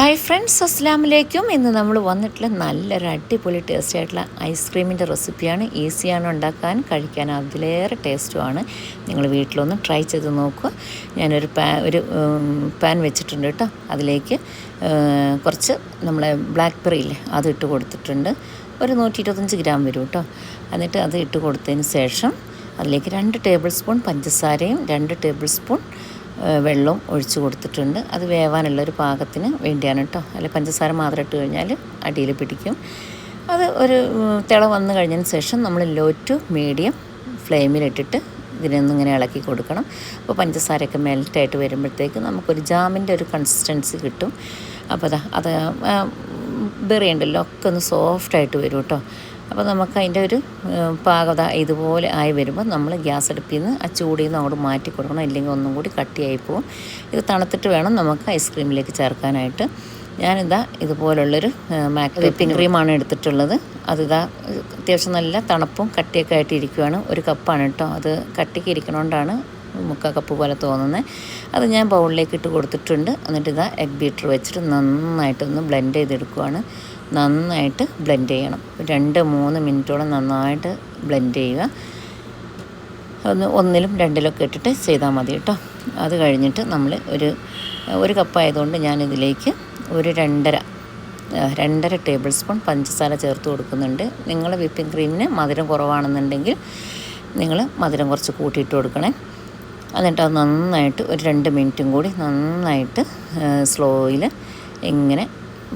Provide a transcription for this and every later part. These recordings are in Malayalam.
ഹായ് ഫ്രണ്ട്സ് അസ്ലാമലേക്കും ഇന്ന് നമ്മൾ വന്നിട്ടുള്ള നല്ലൊരു അടിപൊളി ടേസ്റ്റ് ആയിട്ടുള്ള ഐസ്ക്രീമിന്റെ റെസിപ്പിയാണ് ഈസിയാണ് ഉണ്ടാക്കാൻ കഴിക്കാൻ അതിലേറെ ടേസ്റ്റുമാണ്. നിങ്ങൾ വീട്ടിലൊന്ന് ട്രൈ ചെയ്ത് നോക്കുക. ഞാനൊരു പാ ഒരു പാൻ വെച്ചിട്ടുണ്ട് കേട്ടോ. അതിലേക്ക് കുറച്ച് നമ്മളെ ബ്ലാക്ക് ബെറി ഇല്ലേ അത് ഇട്ട് കൊടുത്തിട്ടുണ്ട്. ഒരു നൂറ്റി ഇരുപത്തഞ്ച് ഗ്രാം വരും കേട്ടോ. എന്നിട്ട് അത് ഇട്ട് കൊടുത്തതിന് ശേഷം അതിലേക്ക് രണ്ട് ടേബിൾ സ്പൂൺ പഞ്ചസാരയും രണ്ട് ടേബിൾ സ്പൂൺ വെള്ളവും ഒഴിച്ചു കൊടുത്തിട്ടുണ്ട്. അത് വേവാനുള്ള ഒരു പാകത്തിന് വേണ്ടിയാണ് കേട്ടോ അല്ല പഞ്ചസാര മാത്രം ഇട്ട് കഴിഞ്ഞാൽ അടിയിൽ പിടിക്കും. അത് ഒരു തിള വന്നു കഴിഞ്ഞതിന് ശേഷം നമ്മൾ ലോ ടു മീഡിയം ഫ്ലെയിമിലിട്ടിട്ട് ഇതിനൊന്നും ഇങ്ങനെ ഇളക്കി കൊടുക്കണം. അപ്പോൾ പഞ്ചസാരയൊക്കെ മെൽറ്റായിട്ട് വരുമ്പോഴത്തേക്ക് നമുക്കൊരു ജാമിന്റെ ഒരു കൺസിസ്റ്റൻസി കിട്ടും. അപ്പോൾ അതാ അത് ബെറി ഉണ്ടല്ലോ ഒക്കെ ഒന്ന് സോഫ്റ്റായിട്ട് വരും കേട്ടോ അപ്പോൾ നമുക്ക് അതിന്റെ ഒരു പാകത ഇതുപോലെ ആയി വരുമ്പോൾ നമ്മൾ ഗ്യാസ് അടുപ്പിൽ നിന്ന് ആ ചൂടിൽ നിന്ന് അങ്ങോട്ട് മാറ്റി കൊടുക്കണം. ഇല്ലെങ്കിൽ ഒന്നും കൂടി കട്ടിയായി പോകും. ഇത് തണുത്തിട്ട് വേണം നമുക്ക് ഐസ്ക്രീമിലേക്ക് ചേർക്കാനായിട്ട്. ഞാനിതാ ഇതുപോലുള്ളൊരു മാക് വിപ്പിംഗ് ക്രീമാണ് എടുത്തിട്ടുള്ളത്. അതിതാ അത്യാവശ്യം നല്ല തണുപ്പും കട്ടിയൊക്കെ ആയിട്ട് ഇരിക്കുവാണ്. ഒരു കപ്പാണ് കേട്ടോ. അത് കട്ടിക്ക് ഇരിക്കണോണ്ടാണ് മുക്ക കപ്പ് പോലെ തോന്നുന്നത് അത് ഞാൻ ബൗളിലേക്ക് ഇട്ട് കൊടുത്തിട്ടുണ്ട്. എന്നിട്ട് ഇതാ എഗ് ബീറ്റർ വെച്ചിട്ട് നന്നായിട്ടൊന്ന് ബ്ലെൻഡ് ചെയ്തെടുക്കുവാണ്. നന്നായിട്ട് ബ്ലെൻഡ് ചെയ്യണം. രണ്ട് മൂന്ന് മിനിറ്റോളം നന്നായിട്ട് ബ്ലെൻഡ് ചെയ്യുക. ഒന്ന് ഒന്നിലും രണ്ടിലൊക്കെ ഇട്ടിട്ട് ചെയ്താൽ മതി കേട്ടോ. അത് കഴിഞ്ഞിട്ട് നമ്മൾ ഒരു ഒരു കപ്പായതുകൊണ്ട് ഞാനിതിലേക്ക് ഒരു രണ്ടര രണ്ടര ടേബിൾ സ്പൂൺ പഞ്ചസാര ചേർത്ത് കൊടുക്കുന്നുണ്ട്. നിങ്ങൾ വിപ്പിംഗ് ക്രീമിന് മധുരം കുറവാണെന്നുണ്ടെങ്കിൽ നിങ്ങൾ മധുരം കുറച്ച് കൂട്ടിയിട്ട് കൊടുക്കണേ. എന്നിട്ട് അത് നന്നായിട്ട് ഒരു രണ്ട് മിനിറ്റും കൂടി നന്നായിട്ട് സ്ലോയിൽ ഇങ്ങനെ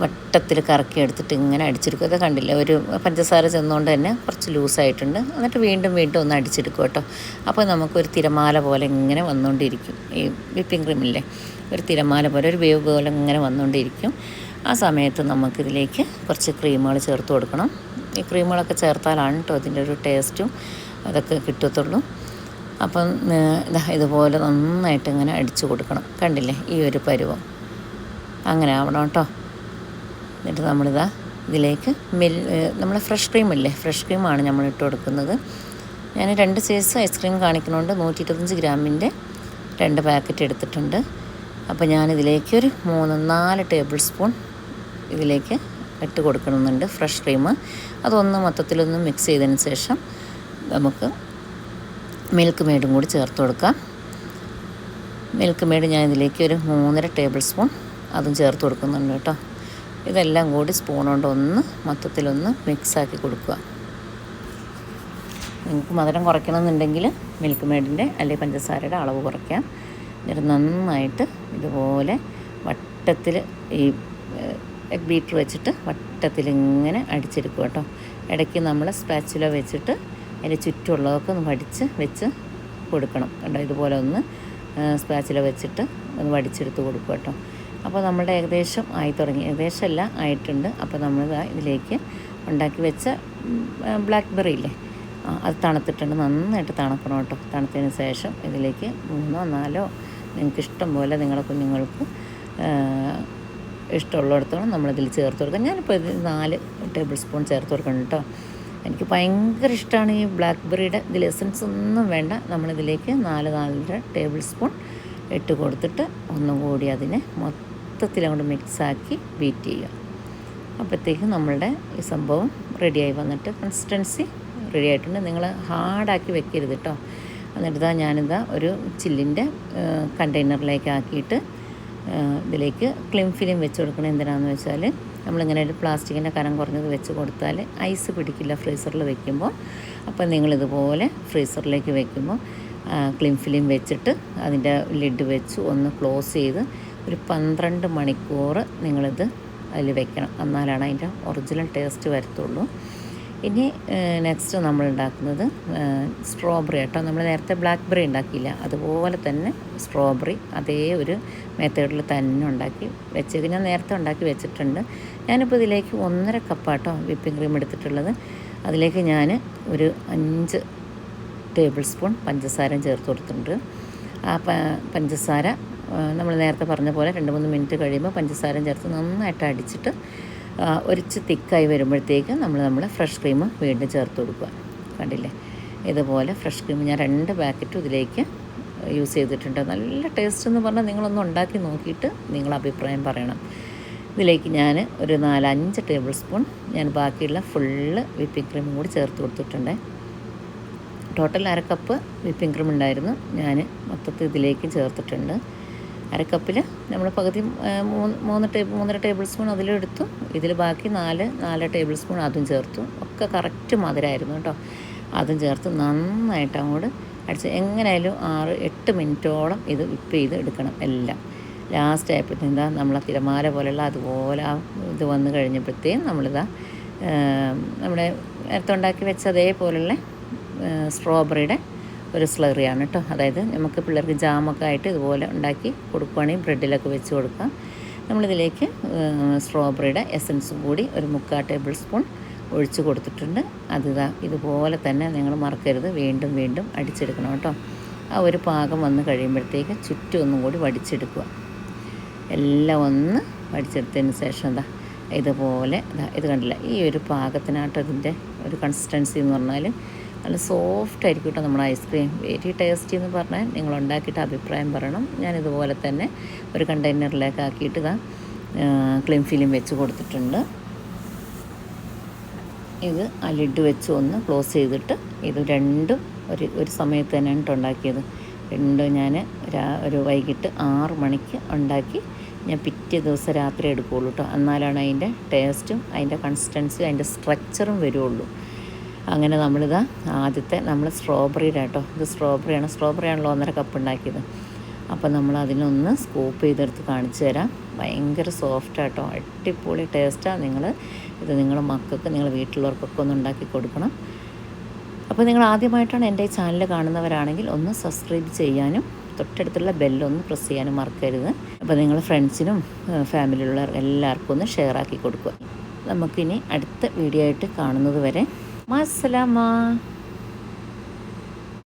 വട്ടത്തിൽ കറക്കി എടുത്തിട്ട് ഇങ്ങനെ അടിച്ചെടുക്കും. അത് കണ്ടില്ല? ഒരു പഞ്ചസാര ചെന്നുകൊണ്ട് തന്നെ കുറച്ച് ലൂസായിട്ടുണ്ട്. എന്നിട്ട് വീണ്ടും വീണ്ടും ഒന്ന് അടിച്ചെടുക്കും കേട്ടോ. അപ്പോൾ നമുക്കൊരു തിരമാല പോലെ ഇങ്ങനെ വന്നുകൊണ്ടിരിക്കും ഈ വിപ്പിംഗ് ക്രീമില്ലേ? ഒരു തിരമാല പോലെ ഒരു വേവ് പോലെ ഇങ്ങനെ വന്നുകൊണ്ടിരിക്കും ആ സമയത്ത് നമുക്കിതിലേക്ക് കുറച്ച് ക്രീമുകൾ ചേർത്ത് കൊടുക്കണം. ഈ ക്രീമുകളൊക്കെ ചേർത്താലാണ് കേട്ടോ അതിന്റെ ഒരു ടേസ്റ്റും അതൊക്കെ കിട്ടത്തുള്ളൂ. അപ്പം ഇതാ ഇതുപോലെ നന്നായിട്ട് ഇങ്ങനെ അടിച്ചു കൊടുക്കണം. കണ്ടില്ലേ? ഈ ഒരു പരുവം. അങ്ങനെ ആവണം കേട്ടോ. എന്നിട്ട് നമ്മളിതാ ഇതിലേക്ക് മിൽ നമ്മൾ ഫ്രഷ് ക്രീം ഇല്ലേ? ഫ്രഷ് ക്രീമാണ് നമ്മൾ ഇട്ട് കൊടുക്കുന്നത്. ഞാൻ രണ്ട് സൈസ് ഐസ്ക്രീം കാണിക്കുന്നുണ്ട്. നൂറ്റി ഇരുപത്തഞ്ച് ഗ്രാമിന്റെ രണ്ട് പാക്കറ്റ് എടുത്തിട്ടുണ്ട്. അപ്പോൾ ഞാനിതിലേക്ക് ഒരു മൂന്ന് നാല് ടേബിൾ സ്പൂൺ ഇതിലേക്ക് ഇട്ട് കൊടുക്കണമെന്നുണ്ട് ഫ്രഷ് ക്രീം. അതൊന്ന് മൊത്തത്തിലൊന്ന് മിക്സ് ചെയ്തതിന് ശേഷം നമുക്ക് മിൽക്ക് മെയ്ഡും കൂടി ചേർത്ത് കൊടുക്കാം. മിൽക്ക് മെയ്ഡ് ഞാൻ ഇതിലേക്ക് ഒരു മൂന്നര ടേബിൾ സ്പൂൺ അതും ചേർത്ത് കൊടുക്കുന്നുണ്ട് കേട്ടോ. ഇതെല്ലാം കൂടി സ്പൂൺ കൊണ്ട് ഒന്ന് മൊത്തത്തിലൊന്ന് മിക്സാക്കി കൊടുക്കുക. നിങ്ങൾക്ക് മധുരം കുറയ്ക്കണമെന്നുണ്ടെങ്കിൽ മിൽക്ക് മെയ്ഡിന്റെ അല്ലെങ്കിൽ പഞ്ചസാരയുടെ അളവ് കുറയ്ക്കാം. എന്നിട്ട് നന്നായിട്ട് ഇതുപോലെ വട്ടത്തിൽ ഈ എഗ് ബീറ്റർ വെച്ചിട്ട് വട്ടത്തിലിങ്ങനെ അടിച്ചെടുക്കുക കേട്ടോ. ഇടയ്ക്ക് നമ്മൾ സ്പാച്ചുല വെച്ചിട്ട് അതിന്റെ ചുറ്റുമുള്ളതൊക്കെ ഒന്ന് വടിച്ച് വെച്ച് കൊടുക്കണം. കേട്ടോ ഇതുപോലെ ഒന്ന് സ്പാച്ചില വെച്ചിട്ട് ഒന്ന് വടിച്ചെടുത്ത് കൊടുക്കുക കേട്ടോ. അപ്പോൾ നമ്മുടെ ഏകദേശം ആയി തുടങ്ങി. ഏകദേശം എല്ലാം ആയിട്ടുണ്ട്. അപ്പോൾ നമ്മൾ ഇതിലേക്ക് ഉണ്ടാക്കി വെച്ച ബ്ലാക്ക് ബെറി ഇല്ലേ? അത് തണുത്തിട്ടുണ്ട്. നന്നായിട്ട് തണുക്കണം കേട്ടോ. തണുത്തതിന് ശേഷം ഇതിലേക്ക് മൂന്നോ നാലോ നിങ്ങൾക്ക് ഇഷ്ടം പോലെ നിങ്ങളുടെ കുഞ്ഞുങ്ങൾക്ക് ഇഷ്ടമുള്ളിടത്തോളം നമ്മളിതിൽ ചേർത്ത് കൊടുക്കാം. ഞാനിപ്പോൾ ഇതിൽ നാല് ടേബിൾ സ്പൂൺ ചേർത്ത് കൊടുക്കണം കേട്ടോ. എനിക്ക് ഭയങ്കര ഇഷ്ടമാണ് ഈ ബ്ലാക്ക് ബെറിയുടെ ഇതിൽ എസൻസ് ഒന്നും വേണ്ട. നമ്മളിതിലേക്ക് നാല് നാലര ടേബിൾ സ്പൂൺ ഇട്ട് കൊടുത്തിട്ട് ഒന്നും കൂടി അതിനെ മൊത്തത്തിൽ അങ്ങോട്ട് മിക്സാക്കി ബീറ്റ് ചെയ്യുക. അപ്പോഴത്തേക്കും നമ്മളുടെ ഈ സംഭവം റെഡിയായി വന്നിട്ട് കൺസിസ്റ്റൻസി റെഡി ആയിട്ടുണ്ട്. നിങ്ങൾ ഹാർഡാക്കി വെക്കരുത് കേട്ടോ എന്നിട്ട് ഞാനിതാ ഒരു ചില്ലിന്റെ കണ്ടെയ്നറിലേക്ക് ആക്കിയിട്ട് ഇതിലേക്ക് ക്ലിം ഫിലിം വെച്ച് കൊടുക്കണം എന്തിനാണെന്ന് വെച്ചാൽ നമ്മളിങ്ങനെ ഒരു പ്ലാസ്റ്റിക്കിന്റെ കനം കുറഞ്ഞത് വെച്ച് കൊടുത്താൽ ഐസ് പിടിക്കില്ല ഫ്രീസറിൽ വെക്കുമ്പോൾ. അപ്പോൾ നിങ്ങളിതുപോലെ ഫ്രീസറിലേക്ക് വെക്കുമ്പോൾ ക്ലിം ഫിലിം വെച്ചിട്ട് അതിന്റെ ലിഡ് വെച്ച് ഒന്ന് ക്ലോസ് ചെയ്ത് ഒരു പന്ത്രണ്ട് മണിക്കൂർ നിങ്ങളിത് അതിൽ വെക്കണം. എന്നാലാണ് അതിന്റെ ഒറിജിനൽ ടേസ്റ്റ് വരത്തുള്ളൂ. ഇനി നെക്സ്റ്റ് നമ്മൾ ഉണ്ടാക്കുന്നത് സ്ട്രോബെറി കേട്ടോ നമ്മൾ നേരത്തെ ബ്ലാക്ക്ബെറി ഉണ്ടാക്കിയില്ല. അതുപോലെ തന്നെ സ്ട്രോബെറി അതേ ഒരു മെത്തേഡിൽ തന്നെ ഉണ്ടാക്കി വെച്ചേക്ക്. ഞാൻ നേരത്തെ ഉണ്ടാക്കി വെച്ചിട്ടുണ്ട്. ഞാനിപ്പോൾ ഇതിലേക്ക് ഒന്നര കപ്പാട്ടോ വിപ്പിംഗ് ക്രീം എടുത്തിട്ടുള്ളത്. അതിലേക്ക് ഞാൻ ഒരു അഞ്ച് ടേബിൾ സ്പൂൺ പഞ്ചസാര ചേർത്ത് കൊടുത്തിട്ടുണ്ട്. ആ പഞ്ചസാര നമ്മൾ നേരത്തെ പറഞ്ഞ പോലെ രണ്ട് മൂന്ന് മിനിറ്റ് കഴിയുമ്പോൾ പഞ്ചസാരയും ചേർത്ത് നന്നായിട്ട് അടിച്ചിട്ട് ഒരിച്ച് തിക്കായി വരുമ്പോഴത്തേക്ക് നമ്മൾ നമ്മൾ ഫ്രഷ് ക്രീം വീണ്ടും ചേർത്ത് കൊടുക്കുക. കണ്ടില്ലേ? ഇതുപോലെ ഫ്രഷ് ക്രീം ഞാൻ രണ്ട് പാക്കറ്റും ഇതിലേക്ക് യൂസ് ചെയ്തിട്ടുണ്ട്. നല്ല ടേസ്റ്റ് എന്ന് പറഞ്ഞാൽ നിങ്ങളൊന്ന് ഉണ്ടാക്കി നോക്കിയിട്ട് നിങ്ങൾ അഭിപ്രായം പറയണം. ഇതിലേക്ക് ഞാൻ ഒരു നാലഞ്ച് ടേബിൾ സ്പൂൺ ഞാൻ ബാക്കിയുള്ള ഫുള്ള് വിപ്പിംഗ് ക്രീമും കൂടി ചേർത്ത് കൊടുത്തിട്ടുണ്ട്. ടോട്ടൽ അര കപ്പ് വിപ്പിംഗ് ക്രീം ഉണ്ടായിരുന്നു. ഞാൻ മൊത്തത്തിൽ ഇതിലേക്ക് ചേർത്തിട്ടുണ്ട്. അരക്കപ്പിൽ നമ്മൾ പകുതി മൂന്ന് മൂന്ന് ടേബിൾ മൂന്നര ടേബിൾ സ്പൂൺ അതിലെടുത്തു. ഇതിൽ ബാക്കി നാല് നാല് ടേബിൾ സ്പൂൺ അതും ചേർത്തു. ഒക്കെ കറക്റ്റ് മധുരമായിരുന്നു കേട്ടോ. അതും ചേർത്ത് നന്നായിട്ട് അങ്ങോട്ട് അടിച്ച് എങ്ങനെയായാലും ആറ് എട്ട് മിനിറ്റോളം ഇത് വിപ്പ് ചെയ്ത് എടുക്കണം എല്ലാം. ലാസ്റ്റ് ആയപ്പോഴത്തേന്താ നമ്മളെ തിരമാല പോലെയുള്ള അതുപോലെ ആ ഇത് വന്നു കഴിഞ്ഞപ്പോഴത്തേക്കും നമ്മളിതാ നമ്മുടെ നേരത്തെ ഉണ്ടാക്കി വെച്ച അതേപോലുള്ള സ്ട്രോബെറിയുടെ ഒരു സ്ലറിയാണ് കേട്ടോ അതായത് നമുക്ക് പിള്ളേർക്ക് ജാമൊക്കെ ആയിട്ട് ഇതുപോലെ ഉണ്ടാക്കി കൊടുക്കുകയാണെങ്കിൽ ബ്രെഡിലൊക്കെ വെച്ച് കൊടുക്കാം. നമ്മളിതിലേക്ക് സ്ട്രോബെറിയുടെ എസൻസും കൂടി ഒരു മുക്കാൽ ടേബിൾ സ്പൂൺ ഒഴിച്ചു കൊടുത്തിട്ടുണ്ട്. അത് ഇതാ ഇതുപോലെ തന്നെ നിങ്ങൾ മറക്കരുത്. വീണ്ടും വീണ്ടും അടിച്ചെടുക്കണം കേട്ടോ ആ ഒരു പാകം വന്ന് കഴിയുമ്പോഴത്തേക്ക് ചുറ്റും ഒന്നും കൂടി വടിച്ചെടുക്കുക. എല്ലാം ഒന്ന് വടിച്ചെടുത്തതിന് ശേഷം എന്താ ഇതുപോലെ ഇത് കണ്ടില്ല? ഈ ഒരു പാകത്തിനായിട്ട് ഇതിന്റെ ഒരു കൺസിസ്റ്റൻസി എന്ന് പറഞ്ഞാൽ നല്ല സോഫ്റ്റ് ആയിരിക്കും കേട്ടോ നമ്മുടെ ഐസ്ക്രീം. വെരി ടേസ്റ്റി എന്ന് പറഞ്ഞാൽ നിങ്ങൾ ഉണ്ടാക്കിയിട്ട് അഭിപ്രായം പറയണം. ഞാൻ ഇതുപോലെ തന്നെ ഒരു കണ്ടെയ്നറിലേക്ക് ആക്കിയിട്ട് ഇതാ ക്ലീൻ ഫിലിം വെച്ച് കൊടുത്തിട്ടുണ്ട്. ഇത് ആ ലിഡ് വെച്ച് ഒന്ന് ക്ലോസ് ചെയ്തിട്ട് ഇത് രണ്ടും ഒരു ഒരു സമയത്ത് തന്നെയാണ് ഉണ്ടാക്കിയത്. രണ്ടും ഞാൻ ഒരു വൈകിട്ട് ആറ് മണിക്ക് ഉണ്ടാക്കി ഞാൻ പിറ്റേ ദിവസം രാത്രി എടുക്കുകയുള്ളൂ കേട്ടോ. എന്നാലാണ് അതിന്റെ ടേസ്റ്റും അതിന്റെ കൺസിസ്റ്റൻസിയും അതിന്റെ സ്ട്രക്ചറും വരുള്ളൂ. അങ്ങനെ നമ്മളിത് ആദ്യത്തെ നമ്മൾ സ്ട്രോബെറിയുടെ കേട്ടോ ഇത് സ്ട്രോബെറിയാണ്. സ്ട്രോബെറി ആണല്ലോ ഒന്നര കപ്പ് ഉണ്ടാക്കിയത്. അപ്പോൾ നമ്മൾ അതിനൊന്ന് സ്കൂപ്പ് ചെയ്തെടുത്ത് കാണിച്ചു തരാം. ഭയങ്കര സോഫ്റ്റ് ആട്ടോ. അടിപൊളി ടേസ്റ്റാണ് നിങ്ങൾ ഇത് നിങ്ങളുടെ മക്കൾക്ക് നിങ്ങൾ വീട്ടിലുള്ളവർക്കൊക്കെ ഒന്ന് ഉണ്ടാക്കി കൊടുക്കണം. അപ്പോൾ നിങ്ങൾ ആദ്യമായിട്ടാണ് എന്റെ ഈ ചാനൽ കാണുന്നവരാണെങ്കിൽ ഒന്ന് സബ്സ്ക്രൈബ് ചെയ്യാനും തൊട്ടടുത്തുള്ള ബെല്ലൊന്ന് പ്രസ് ചെയ്യാനും മറക്കരുത്. അപ്പോൾ നിങ്ങൾ ഫ്രണ്ട്സിനും ഫാമിലിയിലുള്ള എല്ലാവർക്കും ഒന്ന് ഷെയർ ആക്കി കൊടുക്കുക. നമുക്കിനി അടുത്ത വീഡിയോ ആയിട്ട് കാണുന്നത് വരെ مع السلامة.